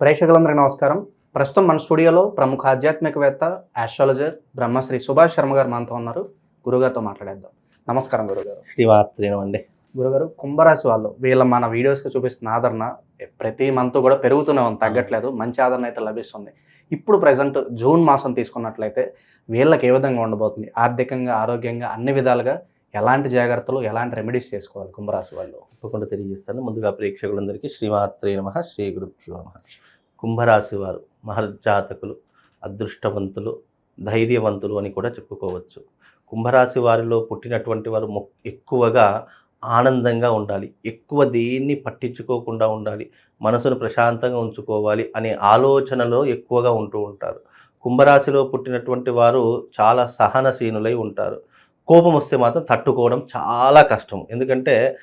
ప్రేక్షకులందరికీ నమస్కారం. ప్రస్తుతం మన స్టూడియోలో ప్రముఖ ఆధ్యాత్మికవేత్త ఆస్ట్రాలజర్ బ్రహ్మశ్రీ సుభాష్ శర్మ గారు మనతో ఉన్నారు. గురుగారితో మాట్లాడేద్దాం. నమస్కారం గురుగారు. శ్రీమాత్రేనమండి గురుగారు కుంభరాశి వాళ్ళు వీళ్ళ మన వీడియోస్కి చూపిస్తున్న ఆదరణ ప్రతి మంత్ కూడా పెరుగుతూనే ఉంది తగ్గట్లేదు. మంచి ఆదరణ అయితే లభిస్తుంది. ఇప్పుడు ప్రజెంట్ జూన్ మాసం తీసుకున్నట్లయితే వీళ్ళకి ఏ విధంగా ఉండబోతుంది? ఆర్థికంగా ఆరోగ్యంగా అన్ని విధాలుగా ఎలాంటి జాగ్రత్తలు ఎలాంటి రెమెడీస్ చేసుకోవాలి కుంభరాశి వాళ్ళు? తప్పకుండా తెలియజేస్తాను. ముందుగా ప్రేక్షకులందరికీ శ్రీమాత్రే నమ శ్రీ గురుభ్యో నమ. కుంభరాశి వారు మహర్జాతకులు అదృష్టవంతులు ధైర్యవంతులు అని కూడా చెప్పుకోవచ్చు. కుంభరాశి వారిలో పుట్టినటువంటి వారు మొక్ ఎక్కువగా ఆనందంగా ఉండాలి. ఎక్కువ దేన్ని పట్టించుకోకుండా ఉండాలి. మనసును ప్రశాంతంగా ఉంచుకోవాలి అనే ఆలోచనలో ఎక్కువగా ఉంటూ ఉంటారు. కుంభరాశిలో పుట్టినటువంటి వారు చాలా సహనశీనులై ఉంటారు. కోపం వస్తే మాత్రం తట్టుకోవడం చాలా కష్టం. ఎందుకంటే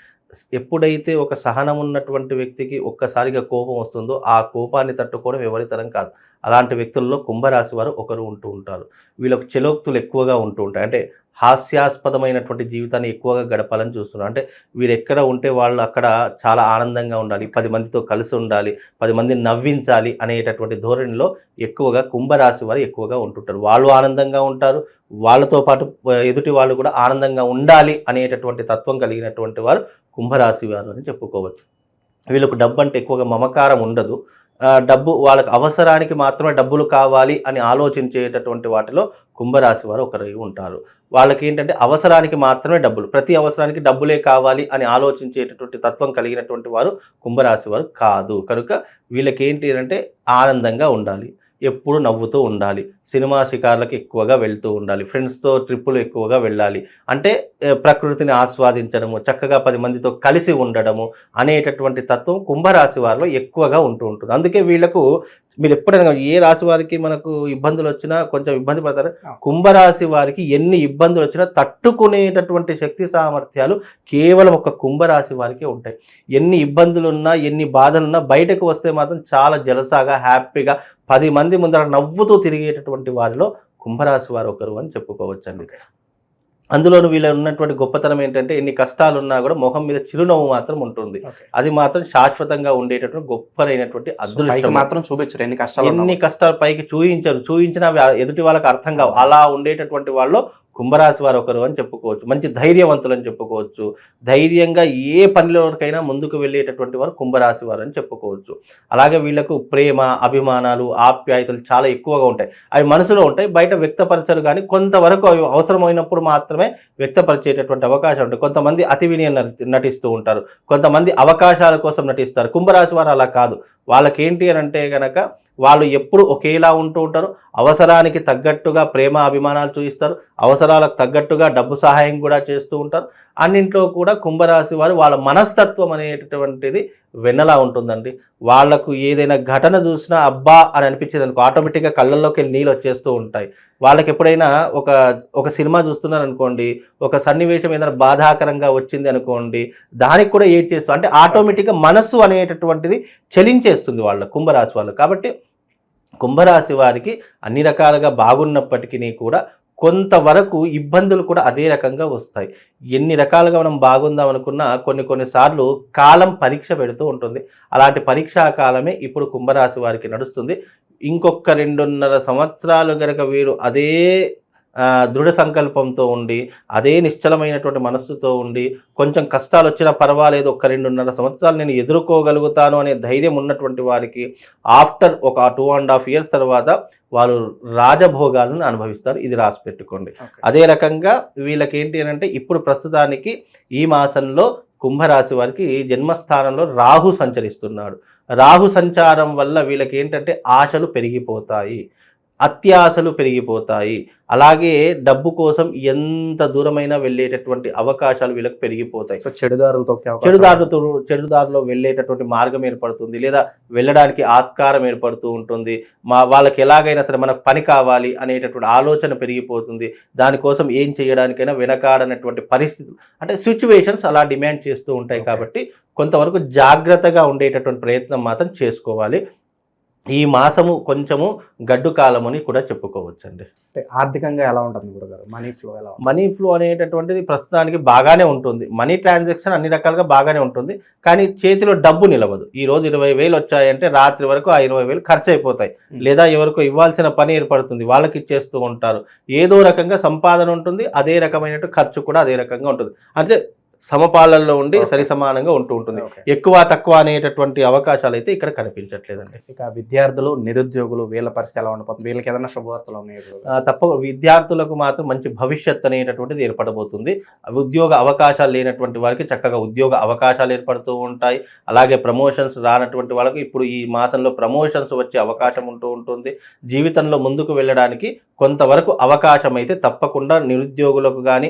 ఎప్పుడైతే ఒక సహనం ఉన్నటువంటి వ్యక్తికి ఒక్కసారిగా కోపం వస్తుందో ఆ కోపాన్ని తట్టుకోవడం ఎవరితరం కాదు. అలాంటి వ్యక్తుల్లో కుంభరాశి వారు ఒకరు ఉంటూ ఉంటారు. వీళ్ళకు చెలోక్తులు ఎక్కువగా ఉంటూ ఉంటాయి. అంటే హాస్యాస్పదమైనటువంటి జీవితాన్ని ఎక్కువగా గడపాలని చూస్తున్నారు అంటే వీరు ఎక్కడ ఉంటే వాళ్ళు అక్కడ చాలా ఆనందంగా ఉండాలి పది మందితో కలిసి ఉండాలి పది మందిని నవ్వించాలి అనేటటువంటి ధోరణిలో ఎక్కువగా కుంభరాశి వారు ఎక్కువగా ఉంటుంటారు. వాళ్ళు ఆనందంగా ఉంటారు వాళ్ళతో పాటు ఎదుటి వాళ్ళు కూడా ఆనందంగా ఉండాలి అనేటటువంటి తత్వం కలిగినటువంటి వారు కుంభరాశి వారు అని చెప్పుకోవచ్చు. వీళ్ళకు డబ్బు అంటే ఎక్కువగా మమకారం ఉండదు. డబ్బు వాళ్ళకి అవసరానికి మాత్రమే డబ్బులు కావాలి అని ఆలోచించేటటువంటి వాటిలో కుంభరాశి వారు ఒకరు ఉంటారు. వాళ్ళకి ఏంటంటే అవసరానికి మాత్రమే డబ్బులు ప్రతి అవసరానికి డబ్బులే కావాలి అని ఆలోచించేటటువంటి తత్వం కలిగినటువంటి వారు కుంభరాశి వారు కాదు. కనుక వీళ్ళకి ఏంటి అంటే ఆనందంగా ఉండాలి. ఎప్పుడు నవ్వుతూ ఉండాలి. సినిమా షికార్లకు ఎక్కువగా వెళ్తూ ఉండాలి. ఫ్రెండ్స్తో ట్రిప్పులు ఎక్కువగా వెళ్ళాలి. అంటే ప్రకృతిని ఆస్వాదించడము చక్కగా పది మందితో కలిసి ఉండడము అనేటటువంటి తత్వం కుంభరాశి వారిలో ఎక్కువగా ఉంటూ ఉంటుంది. అందుకే వీళ్ళకు మీరు ఎప్పుడైనా ఏ రాశి వారికి మనకు ఇబ్బందులు వచ్చినా కొంచెం ఇబ్బంది పడతారు. కుంభరాశి వారికి ఎన్ని ఇబ్బందులు వచ్చినా తట్టుకునేటటువంటి శక్తి సామర్థ్యాలు కేవలం ఒక కుంభరాశి వారికే ఉంటాయి. ఎన్ని ఇబ్బందులు ఉన్నా ఎన్ని బాధలున్నా బయటకు వస్తే మాత్రం చాలా జలసాగా హ్యాపీగా పది మంది ముందర నవ్వుతూ తిరిగేటటువంటి వారిలో కుంభరాశి వారు ఒకరు అని చెప్పుకోవచ్చండి. అందులోను వీళ్ళ ఉన్నటువంటి గొప్పతనం ఏంటంటే ఎన్ని కష్టాలు ఉన్నా కూడా ముఖం మీద చిరునవ్వు మాత్రం ఉంటుంది. అది మాత్రం శాశ్వతంగా ఉండేటటువంటి గొప్పదైనటువంటి అదృష్టం. మాత్రం చూపించరు ఎన్ని కష్టాలు ఎన్ని కష్టాలు పైకి చూయించరు. చూయించినా అవి ఎదుటి వాళ్ళకి అర్థం కావు. అలా ఉండేటటువంటి వాళ్ళు కుంభరాశి వారు ఒకరు అని చెప్పుకోవచ్చు. మంచి ధైర్యవంతులు అని చెప్పుకోవచ్చు. ధైర్యంగా ఏ పనిలోకైనా ముందుకు వెళ్ళేటటువంటి వారు కుంభరాశి వారు అని చెప్పుకోవచ్చు. అలాగే వీళ్ళకు ప్రేమ అభిమానాలు ఆప్యాయతలు చాలా ఎక్కువగా ఉంటాయి. అవి మనసులో ఉంటాయి బయట వ్యక్తపరచరు కానీ కొంతవరకు అవి అవసరమైనప్పుడు మాత్రమే వ్యక్తపరిచేటటువంటి అవకాశం ఉంటుంది కొంతమంది అతి వినయం నటిస్తూ ఉంటారు. కొంతమంది అవకాశాల కోసం నటిస్తారు. కుంభరాశి వారు అలా కాదు. వాళ్ళకేంటి అని అంటే కనుక వాళ్ళు ఎప్పుడు ఒకేలా ఉంటూ ఉంటారు. అవసరానికి తగ్గట్టుగా ప్రేమ అభిమానాలు చూపిస్తారు అవసరాలకు తగ్గట్టుగా డబ్బు సహాయం కూడా చేస్తూ ఉంటారు. అన్నింట్లో కూడా కుంభరాశి వారు వాళ్ళ మనస్తత్వం అనేటటువంటిది వెన్నలా ఉంటుందండి. వాళ్ళకు ఏదైనా ఘటన చూసినా అబ్బా అని అనిపించేది అనుకో ఆటోమేటిక్గా కళ్ళల్లోకి వెళ్ళి నీళ్ళు వచ్చేస్తూ ఉంటాయి. వాళ్ళకి ఎప్పుడైనా ఒక ఒక సినిమా చూస్తున్నారు అనుకోండి ఒక సన్నివేశం ఏదైనా బాధాకరంగా వచ్చింది అనుకోండి దానికి కూడా ఏడ్ చేస్తూ అంటే ఆటోమేటిక్గా మనస్సు అనేటటువంటిది చలించేస్తుంది వాళ్ళ కుంభరాశి వాళ్ళు. కాబట్టి కుంభరాశి వారికి అన్ని రకాలుగా బాగున్నప్పటికీ కూడా కొంతవరకు ఇబ్బందులు కూడా అదే రకంగా వస్తాయి. ఎన్ని రకాలుగా మనం బాగుందాం అనుకున్నా కొన్ని కొన్నిసార్లు కాలం పరీక్ష పెడుతూ ఉంటుంది. అలాంటి పరీక్షా కాలమే ఇప్పుడు కుంభరాశి వారికి నడుస్తుంది. ఇంకొక రెండున్నర సంవత్సరాలు గనక వీరు అదే దృఢ సంకల్పంతో ఉండి అదే నిశ్చలమైనటువంటి మనస్సుతో ఉండి కొంచెం కష్టాలు వచ్చినా పర్వాలేదు ఒక రెండున్నర సంవత్సరాలు నేను ఎదుర్కోగలుగుతాను అనే ధైర్యం ఉన్నటువంటి వారికి ఆఫ్టర్ ఒక టూ అండ్ హాఫ్ ఇయర్స్ తర్వాత వారు రాజభోగాలను అనుభవిస్తారు. ఇది రాసి పెట్టుకోండి. అదే రకంగా వీళ్ళకి ఏంటి అంటే ఇప్పుడు ప్రస్తుతానికి ఈ మాసంలో కుంభరాశి వారికి జన్మస్థానంలో రాహు సంచరిస్తున్నాడు. రాహు సంచారం వల్ల వీళ్ళకి ఏంటంటే ఆశలు పెరిగిపోతాయి. అత్యాశలు పెరిగిపోతాయి. అలాగే డబ్బు కోసం ఎంత దూరమైనా వెళ్ళేటటువంటి అవకాశాలు వీళ్ళకి పెరిగిపోతాయి. సో చెడుదారులు తొక్కే అవకాశం. చెడుదారులతో చెడుదారిలో వెళ్ళేటటువంటి మార్గం ఏర్పడుతుంది. లేదా వెళ్ళడానికి ఆస్కారం ఏర్పడుతూ ఉంటుంది. మా వాళ్ళకి ఎలాగైనా సరే మనకు పని కావాలి అనేటటువంటి ఆలోచన పెరిగిపోతుంది. దానికోసం ఏం చేయడానికైనా వెనకాడనటువంటి పరిస్థితులు అంటే సిచ్యువేషన్స్ అలా డిమాండ్ చేస్తూ ఉంటాయి. కాబట్టి కొంతవరకు జాగ్రత్తగా ఉండేటటువంటి ప్రయత్నం మాత్రం చేసుకోవాలి. ఈ మాసము కొంచెము గడ్డు కాలమని కూడా చెప్పుకోవచ్చండి. అంటే ఆర్థికంగా ఎలా ఉంటుంది గురుగారు? మనీ ఫ్లో ఎలా మనీ ఫ్లో అనేటటువంటిది ప్రస్తుతానికి బాగానే ఉంటుంది. మనీ ట్రాన్సాక్షన్ అన్ని రకాలుగా బాగానే ఉంటుంది. కానీ చేతిలో డబ్బు నిలవదు. ఈ రోజు ఇరవై వేలు వచ్చాయంటే రాత్రి వరకు ఆ ఇరవై వేలు ఖర్చు అయిపోతాయి. లేదా ఎవరికో ఇవ్వాల్సిన పని ఏర్పడుతుంది. వాళ్ళకి ఇచ్చేస్తూ ఉంటారు. ఏదో రకంగా సంపాదన ఉంటుంది. అదే రకమైనట్టు ఖర్చు కూడా అదే రకంగా ఉంటుంది. అంటే సమపాలల్లో ఉండి. సరి సమానంగా ఉంటూ ఉంటుంది. ఎక్కువ తక్కువ అనేటటువంటి అవకాశాలు అయితే ఇక్కడ కనిపించట్లేదండి. ఇక విద్యార్థులు నిరుద్యోగులు వీళ్ళ పరిస్థితి ఎలా ఉండబోతుంది? వీళ్ళకి ఏదైనా శుభవార్తలు ఉన్నాయి తప్ప విద్యార్థులకు మాత్రం మంచి భవిష్యత్ అనేటటువంటిది ఏర్పడబోతుంది. ఉద్యోగ అవకాశాలు లేనటువంటి వారికి చక్కగా ఉద్యోగ అవకాశాలు ఏర్పడుతూ ఉంటాయి. అలాగే ప్రమోషన్స్ రానటువంటి వాళ్ళకి ఇప్పుడు ఈ మాసంలో ప్రమోషన్స్ వచ్చే అవకాశం ఉంటూ ఉంటుంది. జీవితంలో ముందుకు వెళ్ళడానికి కొంతవరకు అవకాశం అయితే తప్పకుండా నిరుద్యోగులకు కానీ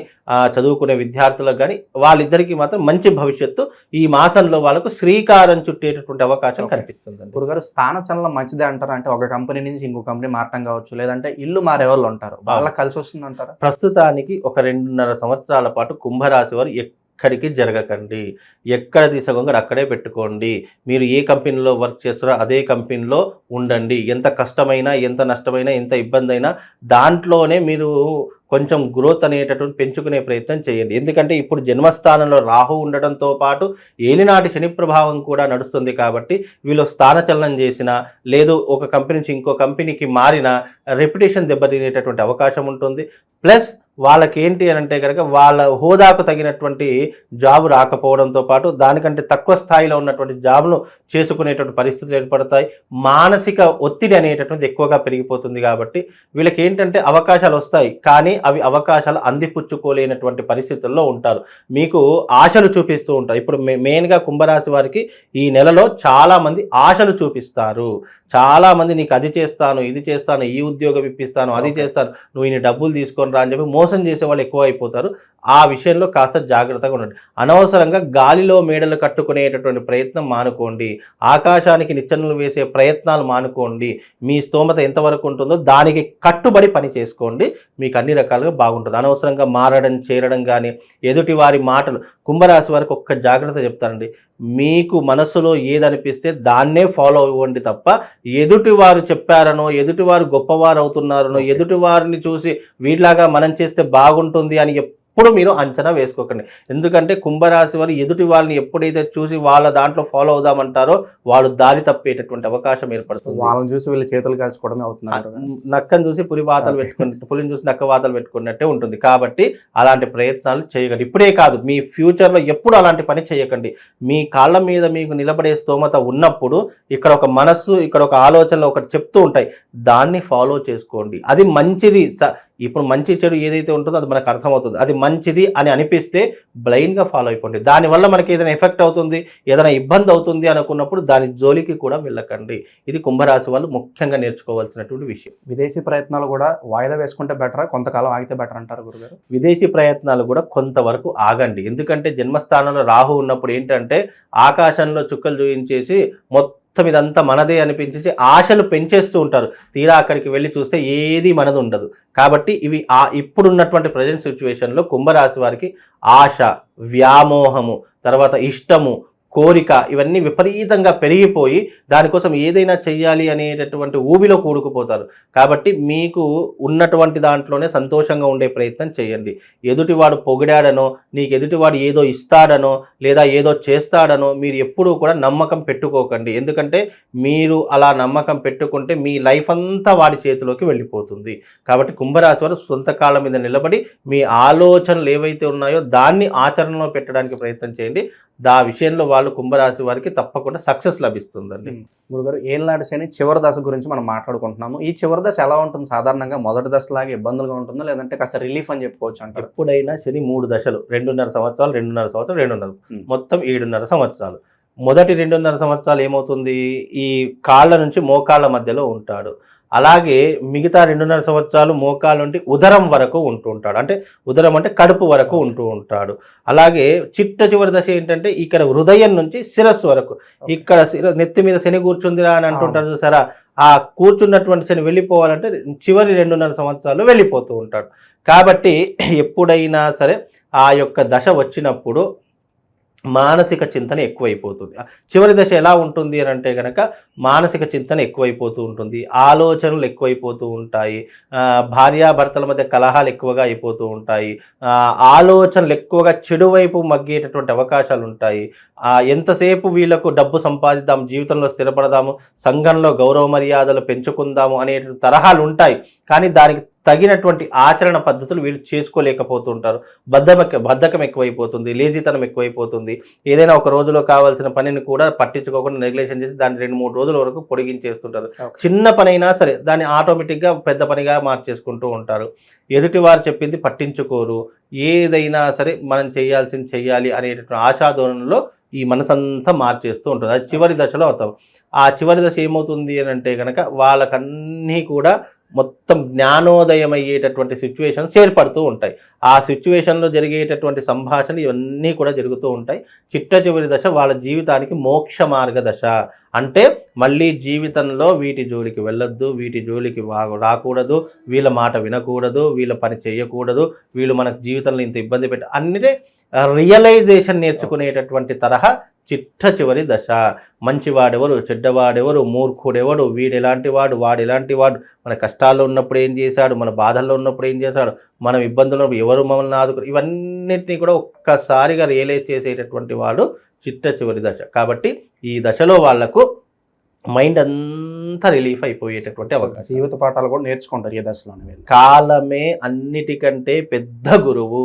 చదువుకునే విద్యార్థులకు కానీ వాళ్ళిద్దరికీ మాత్రం మంచి భవిష్యత్తు ఈ మాసంలో వాళ్ళకు శ్రీకారం చుట్టేటటువంటి అవకాశం Okay. కనిపిస్తుందండి. గురుగారు స్థాన చలనం మంచిదే అంటారా? అంటే ఒక కంపెనీ నుంచి ఇంకో కంపెనీ మారటం కావచ్చు లేదంటే ఇల్లు మారే వాళ్ళు ఉంటారు వాళ్ళకి కలిసి వస్తుంది అంటారా ప్రస్తుతానికి ఒక రెండున్నర సంవత్సరాల పాటు కుంభరాశి వారు ఎక్కడికి జరగకండి. ఎక్కడ తీసుకోగా అక్కడే పెట్టుకోండి. మీరు ఏ కంపెనీలో వర్క్ చేస్తారో అదే కంపెనీలో ఉండండి. ఎంత కష్టమైనా ఎంత నష్టమైనా ఎంత ఇబ్బంది అయినా దాంట్లోనే మీరు కొంచెం గ్రోత్ అనేటటువంటి పెంచుకునే ప్రయత్నం చేయండి. ఎందుకంటే ఇప్పుడు జన్మస్థానంలో రాహు ఉండడంతో పాటు ఏలినాటి శని ప్రభావం కూడా నడుస్తుంది కాబట్టి వీళ్ళు స్థానచలనం చేసిన లేదు ఒక కంపెనీ నుంచి ఇంకో కంపెనీకి మారిన రెప్యుటేషన్ దెబ్బతినేటటువంటి అవకాశం ఉంటుంది. ప్లస్ వాళ్ళకి ఏంటి అని అంటే కనుక వాళ్ళ హోదాకు తగినటువంటి జాబ్ రాకపోవడంతో పాటు దానికంటే తక్కువ స్థాయిలో ఉన్నటువంటి జాబ్ను చేసుకునేటువంటి పరిస్థితులు ఏర్పడతాయి. మానసిక ఒత్తిడి అనేటటువంటి ఎక్కువగా పెరిగిపోతుంది కాబట్టి వీళ్ళకి ఏంటంటే అవకాశాలు వస్తాయి. కానీ అవి అవకాశాలు అందిపుచ్చుకోలేనటువంటి పరిస్థితుల్లో ఉంటారు. మీకు ఆశలు చూపిస్తూ ఉంటారు. ఇప్పుడు మెయిన్గా కుంభరాశి వారికి ఈ నెలలో చాలా మంది ఆశలు చూపిస్తారు. చాలా మంది నీకు అది చేస్తాను ఇది చేస్తాను ఈ ఉద్యోగం ఇప్పిస్తాను అది. చేస్తాను నువ్వు ఈయన డబ్బులు తీసుకొని రా అని చెప్పి మోసం చేసే వాళ్ళు ఎక్కువ అయిపోతారు. ఆ విషయంలో కాస్త జాగ్రత్తగా ఉండండి. అనవసరంగా గాలిలో మేడలు కట్టుకునేటటువంటి ప్రయత్నం మానుకోండి. ఆకాశానికి నిచ్చెనలు వేసే ప్రయత్నాలు మానుకోండి. మీ స్తోమత ఎంతవరకు ఉంటుందో దానికి కట్టుబడి పని చేసుకోండి. మీకు అన్ని రకాలుగా బాగుంటుంది. అనవసరంగా మారడం చేరడం కానీ ఎదుటి వారి మాటలు కుంభరాశి వారికి ఒక్క జాగ్రత్త చెప్తానండి. మీకు మనసులో ఏదనిపిస్తే దాన్నే ఫాలో అవ్వండి తప్ప ఎదుటి వారు చెప్పారనో ఎదుటి వారు గొప్పవారు అవుతున్నారనో Okay. ఎదుటి వారిని చూసి వీళ్ళలాగా మనం చేస్తే బాగుంటుంది అని ఎప్పుడు మీరు అంచనా వేసుకోకండి. ఎందుకంటే కుంభరాశి వారు ఎదుటి వాళ్ళని ఎప్పుడైతే చూసి వాళ్ళ దాంట్లో ఫాలో అవుదామంటారో వాళ్ళు దారి తప్పేటటువంటి అవకాశం ఏర్పడుతుంది. వాళ్ళని చూసి వీళ్ళు చేతులు కాల్చుకోవడమే అవుతున్నారు నక్కను చూసి పులి వాతలు. పెట్టుకున్నట్టు పులిని చూసి నక్క వాతలు పెట్టుకున్నట్టే ఉంటుంది. కాబట్టి అలాంటి ప్రయత్నాలు చేయకండి. ఇప్పుడే కాదు మీ ఫ్యూచర్లో ఎప్పుడు అలాంటి పని చేయకండి. మీ కాళ్ళ మీద మీకు నిలబడే స్తోమత ఉన్నప్పుడు ఇక్కడ ఒక మనస్సు ఇక్కడ ఒక ఆలోచనలు ఒకటి చెప్తూ ఉంటాయి. దాన్ని ఫాలో చేసుకోండి. అది మంచిది. ఇప్పుడు మంచి చెడు ఏదైతే ఉంటుందో అది మనకు అర్థమవుతుంది. అది మంచిది అని అనిపిస్తే బ్లైండ్గా ఫాలో అయిపోండి. దానివల్ల మనకి ఏదైనా ఎఫెక్ట్ అవుతుంది ఏదైనా ఇబ్బంది అవుతుంది అనుకున్నప్పుడు దాని జోలికి కూడా వెళ్ళకండి. ఇది కుంభరాశి వాళ్ళు ముఖ్యంగా నేర్చుకోవాల్సినటువంటి విషయం. విదేశీ ప్రయత్నాలు కూడా వాయిదా వేసుకుంటే బెటరా కొంతకాలం ఆగితే బెటర్ అంటారు గురుగారు. విదేశీ ప్రయత్నాలు కూడా కొంతవరకు ఆగండి. ఎందుకంటే జన్మస్థానంలో రాహు ఉన్నప్పుడు ఏంటంటే ఆకాశంలో చుక్కలు చూయించేసి మొత్తం మొత్తం ఇదంతా మనదే అనిపించేసి ఆశలు పెంచేస్తూ ఉంటారు. తీరా అక్కడికి వెళ్ళి చూస్తే ఏది మనది ఉండదు. కాబట్టి ఇవి ఆ ఇప్పుడున్నటువంటి ప్రజెంట్ సిచ్యువేషన్లో కుంభరాశి వారికి ఆశ వ్యామోహము తర్వాత ఇష్టము కోరిక ఇవన్నీ విపరీతంగా పెరిగిపోయి దానికోసం ఏదైనా చెయ్యాలి అనేటటువంటి ఊబిలో కూడుకుపోతారు. కాబట్టి మీకు ఉన్నటువంటి దాంట్లోనే సంతోషంగా ఉండే ప్రయత్నం చేయండి. ఎదుటివాడు పొగిడాడనో నీకు ఎదుటివాడు ఏదో ఇస్తాడనో లేదా ఏదో చేస్తాడనో మీరు ఎప్పుడూ కూడా నమ్మకం పెట్టుకోకండి. ఎందుకంటే మీరు అలా నమ్మకం పెట్టుకుంటే మీ లైఫ్ అంతా వాడి చేతిలోకి వెళ్ళిపోతుంది. కాబట్టి కుంభరాశి వారు సొంత కాళ్ళ మీద నిలబడి మీ ఆలోచనలు ఏవైతే ఉన్నాయో దాన్ని ఆచరణలో పెట్టడానికి ప్రయత్నం చేయండి. దా విషయంలో వాళ్ళు కుంభరాశి వారికి తప్పకుండా సక్సెస్ లభిస్తుందండి. గురుగారు ఏళ్ళనాటి శని చివరి దశ గురించి మనం మాట్లాడుకుంటున్నాము. ఈ చివరి దశ ఎలా ఉంటుంది? సాధారణంగా మొదటి దశలాగా ఇబ్బందులుగా ఉంటుందో? లేదంటే కాస్త రిలీఫ్ అని చెప్పుకోవచ్చు అంటారు? ఎప్పుడైనా శని మూడు దశలు రెండున్నర సంవత్సరాలు రెండున్నర సంవత్సరాలు రెండున్నర. మొత్తం ఏడున్నర సంవత్సరాలు. మొదటి రెండున్నర సంవత్సరాలు ఏమవుతుంది? ఈ కాళ్ళ నుంచి మోకాళ్ళ మధ్యలో ఉంటాడు. అలాగే మిగతా రెండున్నర సంవత్సరాలు మోకాళ్ళ నుండి ఉదరం వరకు ఉంటూ ఉంటాడు. అంటే ఉదరం అంటే కడుపు వరకు ఉంటూ ఉంటాడు. అలాగే చిట్ట చివరి దశ ఏంటంటే ఇక్కడ హృదయం నుంచి శిరస్సు వరకు. ఇక్కడ శిర నెత్తి మీద శని కూర్చుందిరా అని అంటుంటారు చూసారా? ఆ కూర్చున్నటువంటి శని వెళ్ళిపోవాలంటే చివరి రెండున్నర సంవత్సరాలు వెళ్ళిపోతూ ఉంటాడు. కాబట్టి ఎప్పుడైనా సరే ఆ యొక్క దశ వచ్చినప్పుడు మానసిక చింతన ఎక్కువైపోతుంది. చివరి దశ ఎలా ఉంటుంది అని అంటే కనుక మానసిక చింతన ఎక్కువైపోతూ ఉంటుంది. ఆలోచనలు ఎక్కువైపోతూ ఉంటాయి. భార్యాభర్తల మధ్య కలహాలు ఎక్కువగా అయిపోతూ ఉంటాయి. ఆలోచనలు ఎక్కువగా చెడు వైపు మగ్గేటటువంటి అవకాశాలు ఉంటాయి. ఎంతసేపు వీళ్ళకు డబ్బు సంపాదిద్దాం జీవితంలో స్థిరపడదాము సంఘంలో గౌరవ మర్యాదలు పెంచుకుందాము అనే తరహాలు ఉంటాయి. కానీ దానికి తగినటువంటి ఆచరణ పద్ధతులు వీళ్ళు చేసుకోలేకపోతుంటారు. బద్ధక బద్ధకం ఎక్కువైపోతుంది లేజీతనం ఎక్కువైపోతుంది. ఏదైనా ఒక రోజులో కావాల్సిన పనిని కూడా పట్టించుకోకుండా నెగ్లెక్షన్ చేసి దాన్ని రెండు మూడు రోజుల వరకు పొడిగించేస్తుంటారు. చిన్న పని అయినా సరే దాన్ని ఆటోమేటిక్గా పెద్ద పనిగా మార్చేసుకుంటూ ఉంటారు. ఎదుటి వారు చెప్పింది పట్టించుకోరు. ఏదైనా సరే మనం చేయాల్సింది చేయాలి అనేటటువంటి ఆశాధోరణలో ఈ మనసంతా మార్చేస్తూ ఉంటుంది. అది చివరి దశలో అవుతాం ఆ చివరి దశ ఏమవుతుంది అని అంటే కనుక వాళ్ళకన్నీ కూడా మొత్తం జ్ఞానోదయం అయ్యేటటువంటి సిచ్యువేషన్స్ ఏర్పడుతూ ఉంటాయి. ఆ సిచ్యువేషన్లో జరిగేటటువంటి సంభాషణ ఇవన్నీ కూడా జరుగుతూ ఉంటాయి. చిట్ట చివరి దశ వాళ్ళ జీవితానికి మోక్ష మార్గదశ. అంటే మళ్ళీ జీవితంలో వీటి జోలికి వెళ్ళొద్దు వీటి జోలికి రాకూడదు వీళ్ళ మాట వినకూడదు వీళ్ళ పని చేయకూడదు వీళ్ళు మనకు జీవితంలో ఇంత ఇబ్బంది పెట్టి అన్నిటే రియలైజేషన్ నేర్చుకునేటటువంటి తరహా చిట్ట చివరి దశ. మంచివాడెవరు చెడ్డవాడెవరు మూర్ఖుడెవడు వీడు ఎలాంటి వాడు వాడు ఎలాంటి వాడు మన కష్టాల్లో ఉన్నప్పుడు ఏం చేశాడు? మన బాధల్లో ఉన్నప్పుడు ఏం చేశాడు? మనం ఇబ్బందులు ఉన్నప్పుడు ఎవరు మమ్మల్ని ఆదుకు? ఇవన్నిటినీ కూడా ఒక్కసారిగా రియలైజ్ చేసేటటువంటి వాడు చిట్ట చివరి దశ. కాబట్టి ఈ దశలో వాళ్ళకు మైండ్ అంతా రిలీఫ్ అయిపోయేటటువంటి అవకాశం. జీవిత పాఠాలు కూడా నేర్చుకుంటారు ఈ దశలోనే కాలమే అన్నిటికంటే పెద్ద గురువు.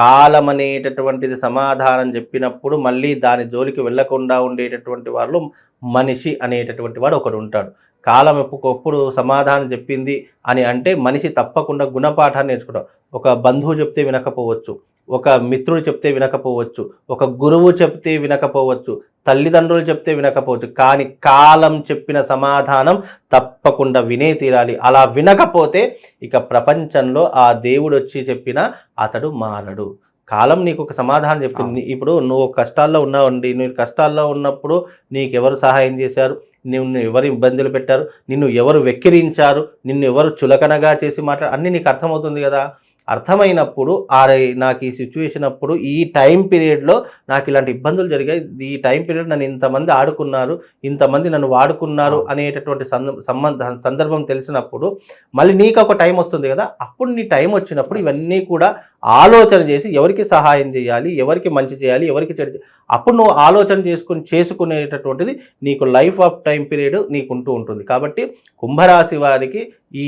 కాలం అనేటటువంటిది సమాధానం చెప్పినప్పుడు మళ్ళీ దాని జోలికి వెళ్ళకుండా ఉండేటటువంటి వాళ్ళు మనిషి అనేటటువంటి వాడు ఒకడు ఉంటాడు. కాలం ఎప్పుడు సమాధానం చెప్పింది అని అంటే మనిషి తప్పకుండా గుణపాఠాన్ని నేర్చుకుంటాం ఒక బంధువు చెప్తే వినకపోవచ్చు. ఒక మిత్రుడు చెప్తే వినకపోవచ్చు ఒక గురువు చెప్తే వినకపోవచ్చు తల్లిదండ్రులు చెప్తే వినకపోవచ్చు కానీ కాలం చెప్పిన సమాధానం తప్పకుండా వినే తీరాలి. అలా వినకపోతే ఇక ప్రపంచంలో ఆ దేవుడు వచ్చి చెప్పినా అతడు మారడు. కాలం నీకు ఒక సమాధానం చెప్తుంది. ఇప్పుడు నువ్వు కష్టాల్లో ఉన్నావండి. నువ్వు కష్టాల్లో ఉన్నప్పుడు నీకు ఎవరు సహాయం చేశారు? నిన్ను ఎవరు ఇబ్బందులు పెట్టారు? నిన్ను ఎవరు వెక్కిరించారు? నిన్ను ఎవరు చులకనగా చేసి మాట్లాడు అన్నీ నీకు అర్థమవుతుంది కదా? అర్థమైనప్పుడు ఆరే నాకు ఈ సిచ్యువేషన్ అప్పుడు ఈ టైం పీరియడ్లో నాకు ఇలాంటి ఇబ్బందులు జరిగాయి. ఈ టైం పీరియడ్ నన్ను ఇంతమంది ఆడుకున్నారు ఇంతమంది నన్ను వాడుకున్నారు అనేటటువంటి సంబంధ సందర్భం తెలిసినప్పుడు మళ్ళీ నీకు ఒక టైం వస్తుంది కదా అప్పుడు నీ టైం వచ్చినప్పుడు ఇవన్నీ కూడా ఆలోచన చేసి ఎవరికి సహాయం చేయాలి ఎవరికి మంచి చేయాలి ఎవరికి చెడు అప్పుడు నువ్వు ఆలోచన చేసుకుని చేసుకునేటటువంటిది నీకు లైఫ్ ఆఫ్ టైం పీరియడ్ నీకు ఉంటూ ఉంటుంది. కాబట్టి కుంభరాశి వారికి ఈ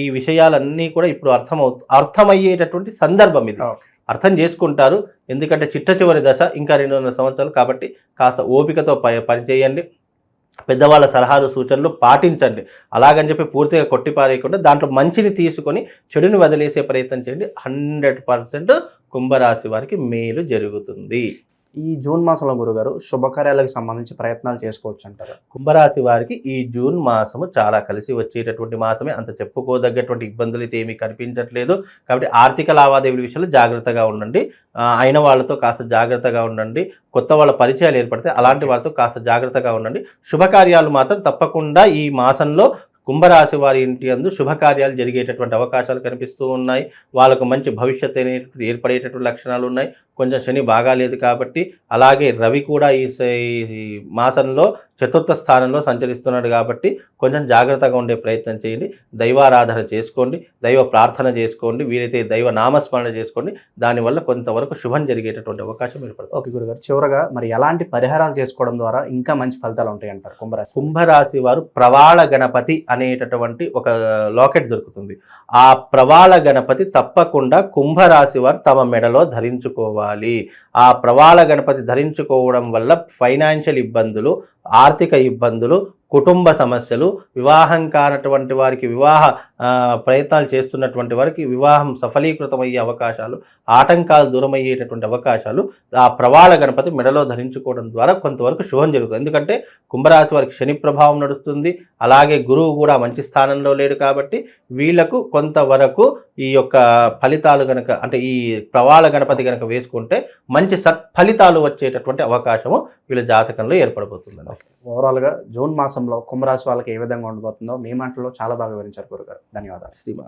ఈ విషయాలన్నీ కూడా ఇప్పుడు అర్థమవు అర్థమయ్యేటటువంటి సందర్భం ఇది. అర్థం చేసుకుంటారు. ఎందుకంటే చిట్ట చివరి దశ ఇంకా రెండున్నర సంవత్సరాలు కాబట్టి కాస్త ఓపికతో ప పని చేయండి పెద్దవాళ్ళ సలహాలు సూచనలు పాటించండి. అలాగని చెప్పి పూర్తిగా కొట్టిపారేయకుండా దాంట్లో మంచిని తీసుకొని చెడుని వదిలేసే ప్రయత్నం చేయండి. హండ్రెడ్ పర్సెంట్ కుంభరాశి వారికి మేలు జరుగుతుంది. ఈ జూన్ మాసంలో గురుగారు శుభకార్యాలకు సంబంధించి ప్రయత్నాలు చేసుకోవచ్చు అంటారు. కుంభరాశి వారికి ఈ జూన్ మాసము చాలా కలిసి వచ్చేటటువంటి మాసమే. అంత చెప్పుకోదగ్గటువంటి ఇబ్బందులు అయితే ఏమీ కనిపించట్లేదు. కాబట్టి ఆర్థిక లావాదేవీల విషయంలో జాగ్రత్తగా ఉండండి. అయిన వాళ్ళతో కాస్త జాగ్రత్తగా ఉండండి. కొత్త వాళ్ళ పరిచయాలు ఏర్పడితే అలాంటి వాళ్ళతో కాస్త జాగ్రత్తగా ఉండండి. శుభకార్యాలు మాత్రం తప్పకుండా ఈ మాసంలో కుంభరాశి వారి ఇంటి అందు శుభకార్యాలు జరిగేటటువంటి అవకాశాలు కనిపిస్తూ ఉన్నాయి. వాళ్ళకు మంచి భవిష్యత్ అనేటువంటి ఏర్పడేటటువంటి లక్షణాలు ఉన్నాయి. కొంచెం శని బాగాలేదు కాబట్టి అలాగే రవి కూడా ఈ మాసంలో చతుర్థ స్థానంలో సంచరిస్తున్నాడు కాబట్టి కొంచెం జాగ్రత్తగా ఉండే ప్రయత్నం చేయండి. దైవారాధన చేసుకోండి. దైవ ప్రార్థన చేసుకోండి. వీలైతే దైవ నామస్మరణ చేసుకోండి. దానివల్ల కొంతవరకు శుభం జరిగేటటువంటి అవకాశం ఏర్పడుతుంది. ఓకే గురుగారు చివరగా మరి ఎలాంటి పరిహారాలు చేసుకోవడం ద్వారా ఇంకా మంచి ఫలితాలు ఉంటాయి అంటారు కుంభరాశి? కుంభరాశి వారు ప్రవాళ గణపతి అనేటటువంటి ఒక లాకెట్ దొరుకుతుంది. ఆ ప్రవాళ గణపతి తప్పకుండా కుంభరాశి వారు తమ మెడలో ధరించుకోవాలి. ఆ ప్రవాళ గణపతి ధరించుకోవడం వల్ల ఫైనాన్షియల్ ఇబ్బందులు ఆర్థిక ఇబ్బందులు కుటుంబ సమస్యలు వివాహం కానటువంటి వారికి వివాహ ప్రయత్నాలు చేస్తున్నటువంటి వారికి వివాహం సఫలీకృతమయ్యే అవకాశాలు ఆటంకాలు దూరమయ్యేటటువంటి అవకాశాలు ఆ ప్రవాళ గణపతి మెడలో ధరించుకోవడం ద్వారా కొంతవరకు శుభం జరుగుతుంది. ఎందుకంటే కుంభరాశి వారికి శని ప్రభావం నడుస్తుంది. అలాగే గురువు కూడా మంచి స్థానంలో లేడు కాబట్టి వీళ్ళకు కొంతవరకు ఈ యొక్క ఫలితాలు గనక అంటే ఈ ప్రవాళ గణపతి గనక వేసుకుంటే మంచి సత్ఫలితాలు వచ్చేటటువంటి అవకాశము వీళ్ళ జాతకంలో ఏర్పడబోతుందండి. ఓవరాల్గా జూన్ మాసంలో కుంభరాశి వాళ్ళకి ఏ విధంగా ఉండబోతుందో మీ మాటల్లో చాలా బాగా వివరించారు గురుగారు. ధన్యవాదాలు. శ్రీమా